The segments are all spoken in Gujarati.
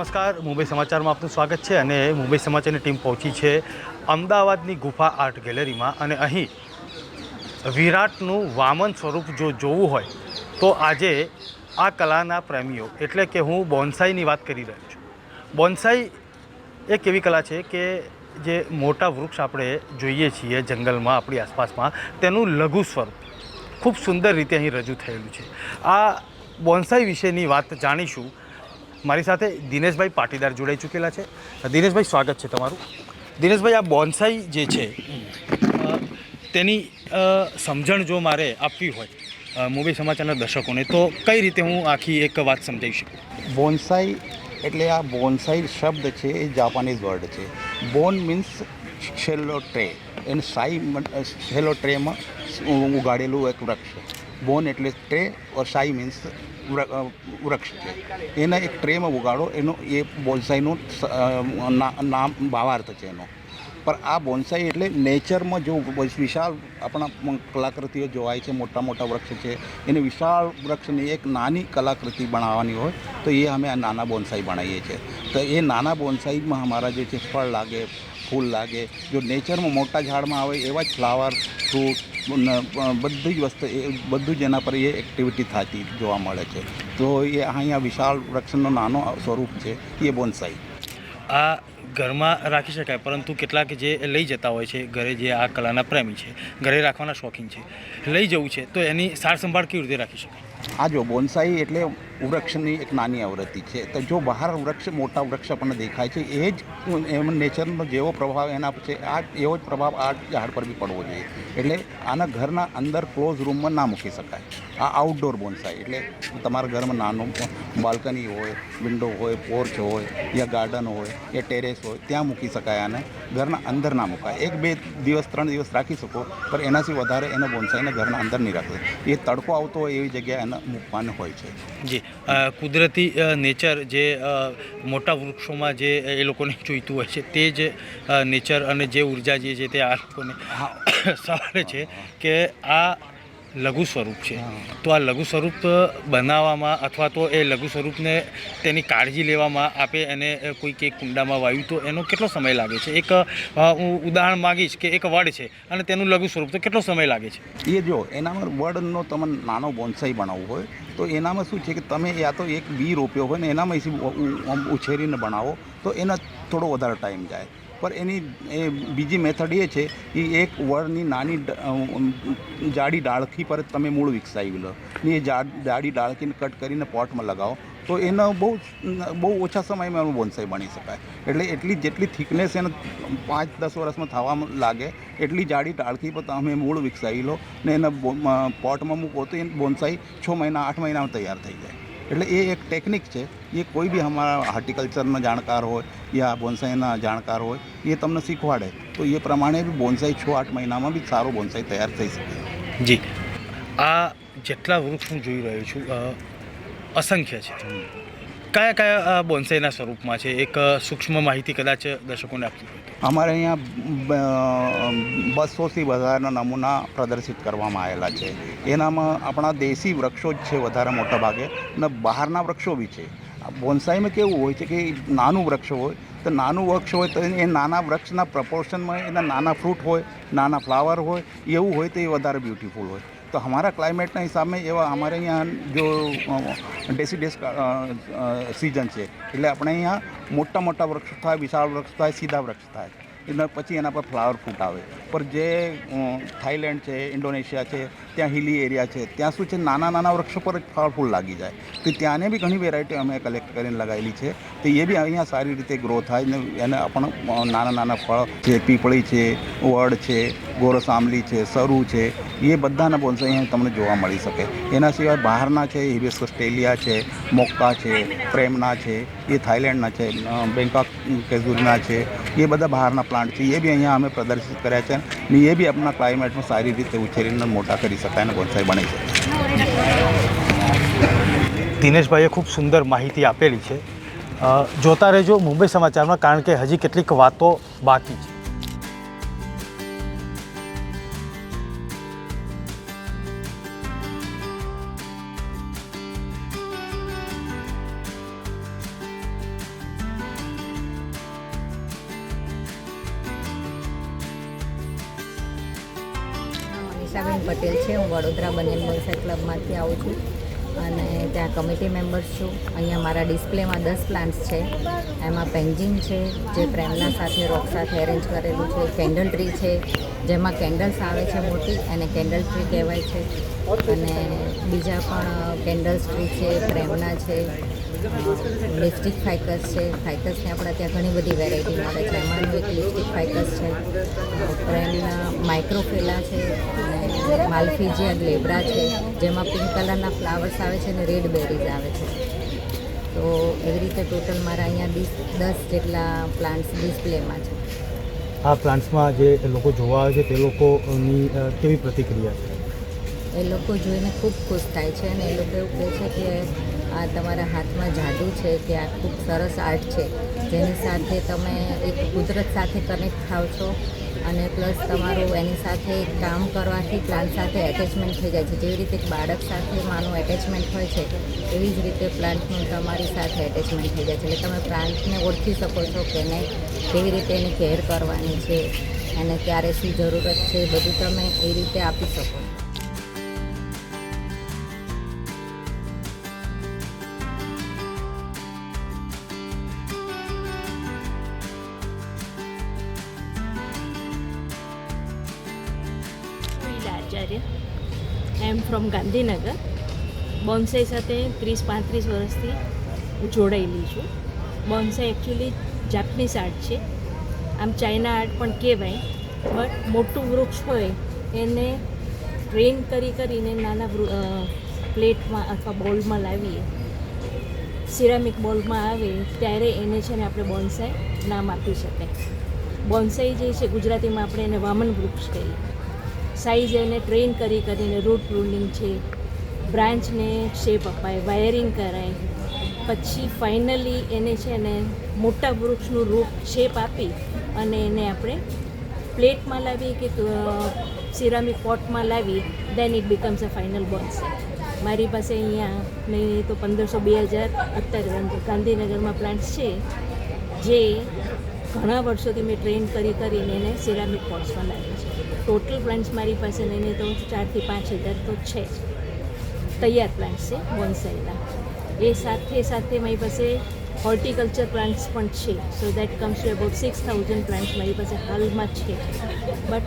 નમસ્કાર. મુંબઈ સમાચારમાં આપનું સ્વાગત છે અને મુંબઈ સમાચારની ટીમ પહોંચી છે અમદાવાદની ગુફા આર્ટ ગેલેરીમાં અને અહીં વિરાટનું વામન સ્વરૂપ જો જોવું હોય તો આજે આ કલાના પ્રેમીઓ, એટલે કે હું બોન્સાઈની વાત કરી રહ્યો છું. બોન્સાઈ એક એવી કલા છે કે જે મોટા વૃક્ષ આપણે જોઈએ છીએ જંગલમાં, આપણી આસપાસમાં, તેનું લઘુ સ્વરૂપ. ખૂબ સુંદર રીતે અહીં રજૂ થયેલું છે. આ બોન્સાઈ વિશેની વાત જાણીશું મારી સાથે દિનેશભાઈ પાટીદાર જોડાઈ ચૂકેલા છે. દિનેશભાઈ, સ્વાગત છે તમારું. દિનેશભાઈ, આ બોન્સાઈ જે છે તેની સમજણ જો મારે આપવી હોય મૂવી સમાચારના દર્શકોને, તો કઈ રીતે હું આખી એક વાત સમજાવી શકું? બોન્સાઈ એટલે આ બોન્સાઈ શબ્દ છે, એ જાપાનીઝ વર્ડ છે. બોન મીન્સ છેલ્લો ટ્રે, એને સાઈ છેલ્લો ટ્રેમાં ઉગાડેલું એક વૃક્ષ બોન એટલે ટ્રે, ઓર સાઈ મીન્સ વૃક્ષ છે. એને એક ટ્રેમાં ઉગાડો, એનો, એ બોન્સાઈનું નામ ભાવાર્થ છે એનો. પણ આ બોન્સાઈ એટલે નેચરમાં જો વિશાળ આપણા કલાકૃતિઓ જોવાય છે મોટા મોટા વૃક્ષ છે, એને વિશાળ વૃક્ષની એક નાની કલાકૃતિ બનાવવાની હોય, તો એ અમે આ નાના બોન્સાઈ બનાવીએ છીએ. તો એ નાના બોન્સાઈમાં અમારા જે છે, ફળ લાગે ફૂલ લાગે. જો નેચરમાં મોટા ઝાડમાં આવે એવા જ ફ્લાવર ફ્રૂટ બધી જ વસ્તુ એ બધું જ એના પર એ એક્ટિવિટી થતી જોવા મળે છે. તો એ અહીંયા વિશાળ વૃક્ષનો નાનો સ્વરૂપ છે એ બોનસાઈ. આ ઘરમાં રાખી શકાય પરંતુ કેટલાક જે લઈ જતા હોય છે ઘરે જે આ કલાના પ્રેમી છે ઘરે રાખવાના શોખીન છે લઈ જવું છે તો એની સાર સંભાળ કેવી રીતે રાખી શકાય? આ જો બોનસાઈ એટલે વૃક્ષની એક નાની આવૃત્તિ છે. તો જો બહાર વૃક્ષ, મોટા વૃક્ષ આપણને દેખાય છે, એ જ એમ નેચરનો જેવો પ્રભાવ એના પછી આ, એવો જ પ્રભાવ આ ઝાડ પર બી પડવો જોઈએ. એટલે આના ઘરના અંદર ક્લોઝ રૂમમાં ના મૂકી શકાય. આ આઉટડોર બોન્સાઈ એટલે તમારા ઘરમાં નાનું બાલ્કની હોય વિન્ડો હોય પોર્ચ હોય, યા ગાર્ડન હોય, યા ટેરેસ હોય, ત્યાં મૂકી શકાય આને. ઘરના અંદર ના મૂકાય. એક, બે દિવસ, ત્રણ દિવસ રાખી શકો, પણ એનાથી વધારે એને બોન્સાઈને ઘરના અંદર નહીં રાખવું. એ તડકો આવતો હોય એવી જગ્યાએ એને મૂકવાનું હોય છે. જી. કુદરતી નેચર જે મોટા વૃક્ષોમાં જે એ લોકોને જોઈતું હોય છે તે જ નેચર અને જે ઊર્જા જે છે તે આ લોકોને સવારે છે કે આ લઘુ સ્વરૂપ છે. તો આ લઘુ સ્વરૂપ બનાવવામાં અથવા તો એ લઘુ સ્વરૂપને તેની કાળજી લેવામાં આપે એને કોઈ કે કુંડામાં વાવ્યું તો એનો કેટલો સમય લાગે છે? એક હું ઉદાહરણ માગીશ કે એક વડ છે અને તેનું લઘુ સ્વરૂપ તો કેટલો સમય લાગે છે? એ જો એનામાં વડનો તમે નાનો બોન્સાઈ બનાવવો હોય તો એનામાં શું છે કે તમે યા તો એક બી રોપ્યો હોય ને એનામાં ઉછેરીને બનાવો તો એના થોડો વધારે ટાઈમ જાય. પણ એની એ બીજી મેથડ એ છે કે એક વળની નાની જાડી ડાળખી પર તમે મૂળ વિકસાવી લો. ને એ જાડી ડાળખીને કટ કરીને પોટમાં લગાવો. તો એનો બહુ બહુ ઓછા સમયમાં એનું બોન્સાઈ બની શકાય. એટલે એટલી જેટલી થિકનેસ એને પાંચ દસ વર્ષમાં થવામાં લાગે, એટલી જાડી ડાળખી પર તમે મૂળ વિકસાવી લો ને એને પોટમાં મૂકો તો એ બોન્સાઈ છ મહિના, આઠ મહિનામાં તૈયાર થઈ જાય. એટલે એ એક ટેકનિક છે. એ કોઈ બી અમારા હાર્ટિકલ્ચરના જાણકાર હોય યા બોન્સાઈના જાણકાર હોય એ તમને શીખવાડે. તો એ પ્રમાણે બી બોન્સાઈ છ આઠ મહિનામાં બી સારો બોન્સાઈ તૈયાર થઈ શકે. જી. આ જેટલા વૃક્ષ હું જોઈ રહ્યો છું અસંખ્ય છે. કયા કયા બોન્સાઈના સ્વરૂપમાં છે? એક સૂક્ષ્મ માહિતી કદાચ દર્શકોને આપવી અમારે અહીંયા બસોથી વધારેના નમૂના પ્રદર્શિત કરવામાં આવેલા છે. એનામાં આપણા દેશી વૃક્ષો જ છે વધારે મોટા ભાગે અને બહારના વૃક્ષો બી છે. બોન્સાઈમાં કેવું હોય છે કે નાનું વૃક્ષ હોય, તો નાનું વૃક્ષ હોય તો એ નાના વૃક્ષના પ્રપોર્શનમાં એના નાના ફ્રૂટ હોય, નાના ફ્લાવર હોય, એવું હોય તો એ વધારે બ્યુટીફુલ હોય. તો અમારા ક્લાઇમેટના હિસાબે એવા અમારે અહીંયા જો ડેસીડેસ સિઝન છે. એટલે આપણે અહીંયા મોટા મોટા વૃક્ષ થાય, વિશાળ વૃક્ષ થાય, સીધા વૃક્ષ થાય. એના પછી એના પર ફ્લાવર ફ્રૂટ આવે. પર જે થાઇલેન્ડ છે, ઇન્ડોનેશિયા છે, ત્યાં હિલી એરિયા છે, ત્યાં શું છે, નાના નાના વૃક્ષો પર જ ફળ ફૂલ લાગી જાય. તો ત્યાંને બી ઘણી વેરાયટી અમે કલેક્ટ કરીને લગાવેલી છે. તો એ બી અહીંયા સારી રીતે ગ્રો થાય ને, એને પણ નાના નાના ફળ છે પીપળી છે, વડ છે ગોરસામલી છે, સરુ છે, એ બધાના બોન્સાઈ અહીંયા તમને જોવા મળી શકે. એના સિવાય બહારના છે હિબિસ ઓસ્ટ્રેલિયા છે, મોક્કા છે, પ્રેમના છે, એ થાઈલેન્ડના છે બેંકોક કેઝુરીના છે, એ બધા બહારના પ્લાન્ટ છે, એ બી અહીંયા અમે પ્રદર્શિત કર્યા છે ને એ બી આપણા ક્લાઇમેટમાં સારી રીતે ઉછેરીને મોટા કરી શકાય અને બોન્સાઈ બની શકે. દિનેશભાઈએ ખૂબ સુંદર માહિતી આપેલી છે. જોતા રહેજો મુંબઈ સમાચારમાં કારણ કે હજી કેટલીક વાતો બાકી છે. છું. અને ત્યાં કમિટી મેમ્બર્સ છું. અહીંયા મારા ડિસ્પ્લેમાં દસ પ્લાન્ટ્સ છે. એમાં પેન્જિંગ છે, જે પ્રેમના સાથે રોક સાથે અરેન્જ કરેલું છે. કેન્ડલ ટ્રી છે, જેમાં કેન્ડલ્સ આવે છે મોટી એને કેન્ડલ ટ્રી કહેવાય છે. અને બીજા પણ કેન્ડલ્સ ટ્રી છે, પ્રેમના છે લિપસ્ટિક ફાઇકસ છે. ફાઇકસની આપણે ત્યાં ઘણી બધી વેરાયટી મળે છે. એમાંનું એક લિપસ્ટિક ફાઇકસ છે. પ્રેમના માઇક્રોફેલા છે. અને માલફીજીયા ગ્લેબ્રા છે જેમાં પિંક કલરના ફ્લાવર્સ આવે છે અને રેડ બેરીઝ આવે છે. તો એવી રીતે ટોટલ મારા અહીંયા વીસ દસ જેટલા પ્લાન્ટ્સ ડિસ્પ્લેમાં છે. આ પ્લાન્ટ્સમાં જે લોકો જોવા આવે છે તે લોકોની કેવી પ્રતિક્રિયા છે? એ લોકો જોઈને ખૂબ ખુશ થાય છે અને એ લોકો એવું કહે છે કે આ તમારા હાથમાં જાદુ છે કે આ ખૂબ સરસ આર્ટ છે. જેની સાથે તમે એક કુદરત સાથે કનેક્ટ થાવ છો અને પ્લસ તમારું એની સાથે કામ કરવાથી પ્લાન્ટ સાથે એટેચમેન્ટ થઈ જાય છે. જેવી રીતે બાળક સાથે માનું એટેચમેન્ટ હોય છે, એવી જ રીતે પ્લાન્ટનું તમારી સાથે એટેચમેન્ટ થઈ જાય છે. એટલે તમે પ્લાન્ટને ઓળખી શકો છો કે એને કેવી રીતે એની કેર કરવાની છે, એને ક્યારે શું જરૂરત છે, બધું તમે એ રીતે આપી શકો છો. Acharya am from Gandhinagar bonsai સાથે ત્રીસ પાંત્રીસ વર્ષથી જોડાયેલી છું. બોન્સાઈ એકચ્યુઅલી જાપનીઝ આર્ટ છે. આમ ચાઇના આર્ટ પણ કહેવાય. બટ મોટું વૃક્ષ હોય એને ટ્રેન કરી કરીને નાના પ્લેટમાં અથવા બોલમાં લાવીએ. સિરામિક બોલમાં આવે ત્યારે એને છે ને આપણે બોન્સાઈ નામ આપી શકાય. બોન્સાઈ જે છે ગુજરાતીમાં આપણે એને વામન વૃક્ષ કહીએ. સાઈઝ એને ટ્રેન કરી કરીને રૂટ પ્રુનિંગ છે. બ્રાન્ચને શેપ અપાય વાયરિંગ કરાય. પછી ફાઇનલી એને છે ને મોટા વૃક્ષનું રૂપ શેપ આપી અને એને આપણે પ્લેટમાં લાવી કે સિરામિક પોટમાં લાવી then it becomes a final bonsai મારી પાસે અહીંયા નહીં તો પંદરસો બે હજાર અત્યારે ગાંધીનગરમાં પ્લાન્ટ્સ છે, જે ઘણા વર્ષોથી મેં ટ્રેન કરી કરીને એને સિરામિક પોટ્સમાં લાવી છે. ટોટલ પ્લાન્ટ્સ મારી પાસે લઈને તો ચારથી પાંચ હજાર તો છે જ. તૈયાર પ્લાન્ટ્સ છે બોન્સાઈના એ સાથે સાથે મારી પાસે હોર્ટિકલ્ચર પ્લાન્ટ્સ પણ છે. So that comes to about six thousand plants મારી પાસે હાલમાં છે. બટ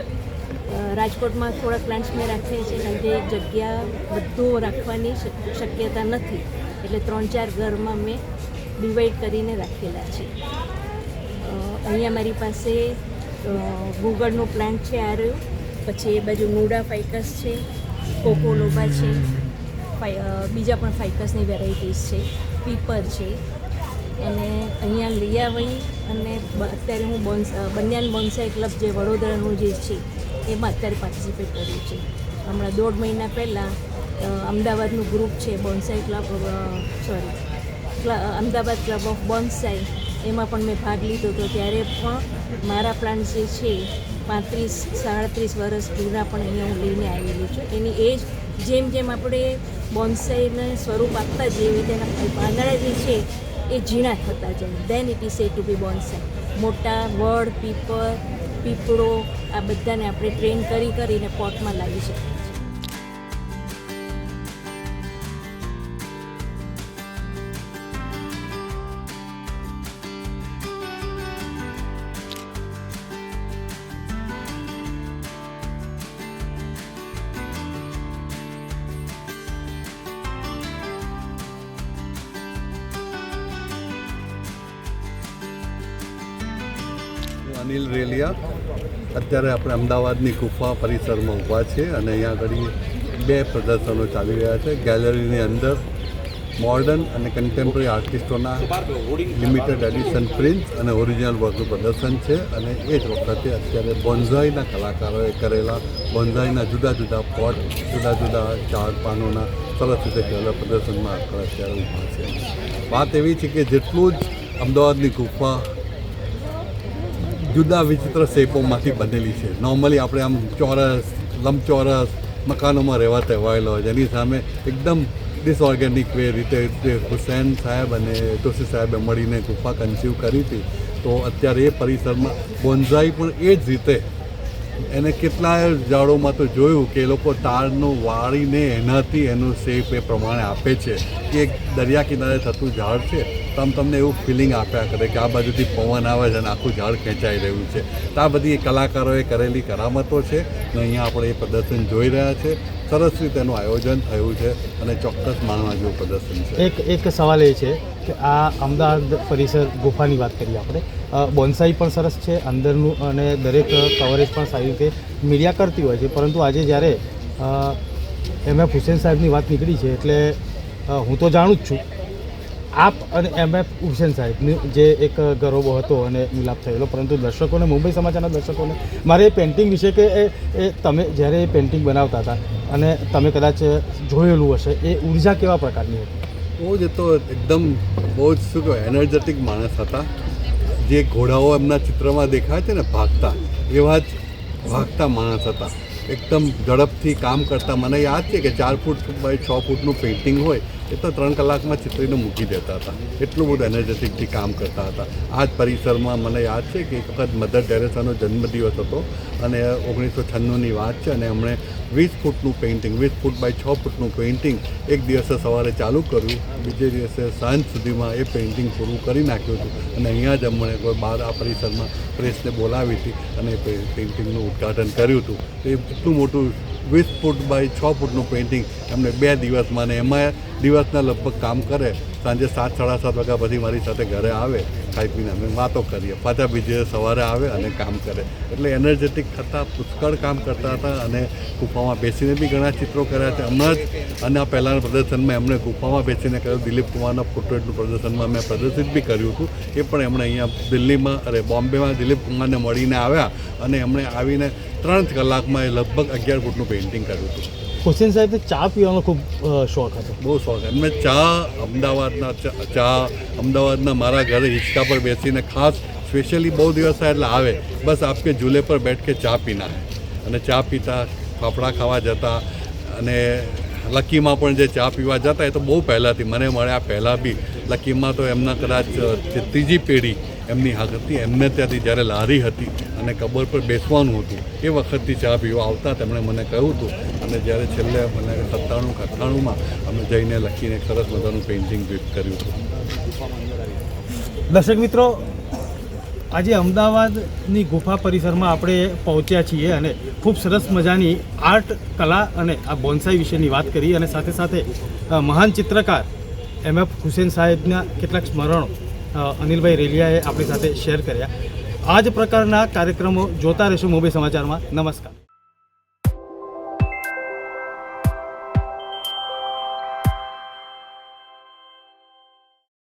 રાજકોટમાં થોડા પ્લાન્ટ્સ મેં રાખ્યા છે, કારણ કે જગ્યા બધું રાખવાની શક- શક્યતા નથી. એટલે ત્રણ ચાર ઘરમાં મેં ડિવાઈડ કરીને રાખેલા છે. અહીંયા મારી પાસે ગુગળનો પ્લાન્ટ છે આ રહ્યો. પછી એ બાજુ નુડા ફાઇકસ છે કોકોલોબા છે બીજા પણ ફાઇકસની વેરાયટીઝ છે પીપર છે. અને અહીંયા લઈ આવી અને અત્યારે હું બોન્સ બન્યાન બોન્સાઈ ક્લબ જે વડોદરાનું જે છે, એમાં અત્યારે પાર્ટિસિપેટ કર્યું છે. હમણાં દોઢ મહિના પહેલાં અમદાવાદનું ગ્રુપ છે bonsai club sorry Ahmedabad club of bonsai એમાં પણ મેં ભાગ લીધો હતો ત્યારે પણ મારા પ્લાન્ટ જે છે, પાંત્રીસ, સાડત્રીસ વર્ષ જૂના પણ અહીંયા હું લઈને આવેલી છું. એની એજ જેમ જેમ આપણે બોન્સાઈને સ્વરૂપ આપતા રીતે એના પાંદડા જે છે, એ ઝીણા થતા જાય. Then it is a to be bonsai મોટા વડ પીપર પીપળો આ બધાને આપણે ટ્રેન કરી કરીને પોટમાં લાવી શકીએ અનિલ રેલિયા. અત્યારે આપણે અમદાવાદની ગુફા પરિસરમાં ઊભા છે અને અહીંયા આગળ બે પ્રદર્શનો ચાલી રહ્યા છે. ગેલેરીની અંદર મોડર્ન અને કન્ટેમ્પરરી આર્ટિસ્ટોના લિમિટેડ એડિશન પ્રિન્ટ્સ અને ઓરિજિનલ વર્કનું પ્રદર્શન છે. અને એ જ વખતે અત્યારે બોન્ઝાઈના કલાકારોએ કરેલા બોન્ઝાઈના જુદા જુદા પોટ જુદા જુદા ઝાડ પાનોના સરસ રીતે કરેલા પ્રદર્શનમાં અત્યારે ઊભા છે વાત એવી છે કે જેટલું જ અમદાવાદની ગુફા જુદા વિચિત્ર શેપોમાંથી બનેલી છે. નોર્મલી આપણે આમ ચોરસ, લંબચોરસ મકાનોમાં રહેવા ટેવાયેલો હોય જેની સામે એકદમ ડિસઓર્ગેનિક વે રીતે હુસૈન સાહેબ અને તુલસી સાહેબે મળીને ગુફા કન્સીવ કરી હતી, તો અત્યારે એ પરિસરમાં બોન્ઝાઈ પણ એ જ રીતે એને કેટલાય ઝાડોમાં તો જોયું કે એ લોકો તારનું વાળીને એનાથી એનું શેપ એ પ્રમાણે આપે છે. કે એક દરિયા કિનારે થતું ઝાડ છે. તો આમ તમને એવું ફિલિંગ આપ્યા કરે કે આ બાજુથી પવન આવે છે અને આખું ઝાડ ખેંચાઈ રહ્યું છે. તો આ બધી કલાકારોએ કરેલી કરામતો છે અને અહીંયા આપણે એ પ્રદર્શન જોઈ રહ્યા છે. સરસ રીતેનું આયોજન થયું છે અને ચોક્કસ માણવા જેવું પ્રદર્શન છે. એક એક સવાલ એ છે કે આ અમદાવાદ પરિસર ગુફાની વાત કરીએ આપણે. બોન્સાઈ પણ સરસ છે, અંદરનું અને દરેક કવરેજ પણ સારી રીતે મીડિયા કરતી હોય છે. પરંતુ આજે જ્યારે એમ. એફ. હુસેન સાહેબની વાત નીકળી છે એટલે હું તો જાણું જ છું આપ અને એમ એફ હુસેન સાહેબની જે એક ગરોબો હતો અને મિલાપ થયેલો, પરંતુ દર્શકોને, મુંબઈ સમાચારના દર્શકોને, મારે એ પેઇન્ટિંગ વિશે કે એ એ તમે જ્યારે એ પેઇન્ટિંગ બનાવતા હતા અને તમે કદાચ જોયેલું હશે, એ ઊર્જા કેવા પ્રકારની હતી? બહુ જ તો એકદમ બહુ જ શું કહેવાય એનર્જેટિક માણસ હતા. જે ઘોડાઓ એમના ચિત્રમાં દેખાય છે ને, ભાગતા, એવા જ ભાગતા માણસ હતા. એકદમ ઝડપથી કામ કરતા. મને યાદ છે કે ચાર ફૂટ બાય છ ફૂટનું પેઇન્ટિંગ હોય એ તો ત્રણ કલાકમાં ચિત્રીને મૂકી દેતા હતા. એટલું બધું એનર્જેટિકથી કામ કરતા હતા. આ જ પરિસરમાં મને યાદ છે કે એક વખત મધર ટેરેસાનો જન્મદિવસ હતો અને ઓગણીસો છન્નુંની વાત છે અને એમણે વીસ ફૂટનું પેઇન્ટિંગ વીસ ફૂટ બાય છ ફૂટનું પેઇન્ટિંગ એક દિવસે સવારે ચાલુ કર્યું. બીજે દિવસે સાંજ સુધીમાં એ પેઇન્ટિંગ પૂરું કરી નાખ્યું હતું. અને અહીંયા જ અમને કોઈ બહાર આ પરિસરમાં પ્રેસને બોલાવી હતી અને પેઇન્ટિંગનું ઉદ્ઘાટન કર્યું હતું. એ એટલું મોટું વીસ ફૂટ બાય છ ફૂટનું પેઇન્ટિંગ એમને બે દિવસમાં અને એમાં દિવસના લગભગ કામ કરે, સાંજે સાત, સાડા સાત વાગ્યા પછી મારી સાથે ઘરે આવે, ખાઈ પીને અમે વાતો કરીએ. પાછા બીજે સવારે આવે અને કામ કરે. એટલે એનર્જેટિક થતાં, પુષ્કળ કામ કરતા હતા અને ગુફામાં બેસીને બી ઘણા ચિત્રો કર્યા છે. હમણાં જ અને આ પહેલાંના પ્રદર્શનમાં એમણે ગુફામાં બેસીને કર્યું. દિલીપ કુમારના પોર્ટ્રેટનું પ્રદર્શનમાં મેં પ્રદર્શિત બી કર્યું હતું. એ પણ એમણે અહીંયા દિલ્હીમાં, અરે બોમ્બેમાં દિલીપ કુમારને મળીને આવ્યા અને એમણે આવીને ત્રણ કલાકમાં એ લગભગ અગિયાર ફૂટનું પેઇન્ટિંગ કર્યું હતું. હુસેન સાહેબને ચા પીવાનો ખૂબ શોખ હતો બહુ શોખ એમને ચા અમદાવાદના ચા- અમદાવાદના મારા ઘરે હિંચકા પર બેસીને ખાસ સ્પેશિયલી બહુ દિવસ એટલે આવે. બસ આપકે ઝૂલે પર બેઠ કે ચા પીના અને ચા પીતા, ફાફડા ખાવા જતા, અને લકીમાં પણ જે ચા પીવા જતા એ તો બહુ પહેલાંથી મને મળ્યા પહેલાં બી લકીમાં તો એમના કદાચ ત્રીજી પેઢી એમની હતી, એમને ત્યાંથી જ્યારે લારી હતી અને કબર પર બેસવાનું હતું, એ વખતથી ચા પીવા આવતા તેમણે મને કહ્યું હતું. અને જ્યારે છેલ્લે મને સત્તાણું, અઠ્ઠાણુંમાં અમે જઈને લખીને સરસ મજાનું પેઇન્ટિંગ કર્યું હતું. દર્શક મિત્રો આજે અમદાવાદની ગુફા પરિસરમાં આપણે પહોંચ્યા છીએ અને ખૂબ સરસ મજાની આર્ટ કલા અને આ બોન્સાઈ વિશેની વાત કરી અને સાથે સાથે મહાન ચિત્રકાર એમ એફ હુસેન સાહેબના કેટલાક સ્મરણો અનિલભાઈ રેલિયાએ આપણી સાથે શેર કર્યા. આ જ પ્રકારના કાર્યક્રમો જોતા રહેશો મુંબઈ સમાચારમાં. નમસ્કાર.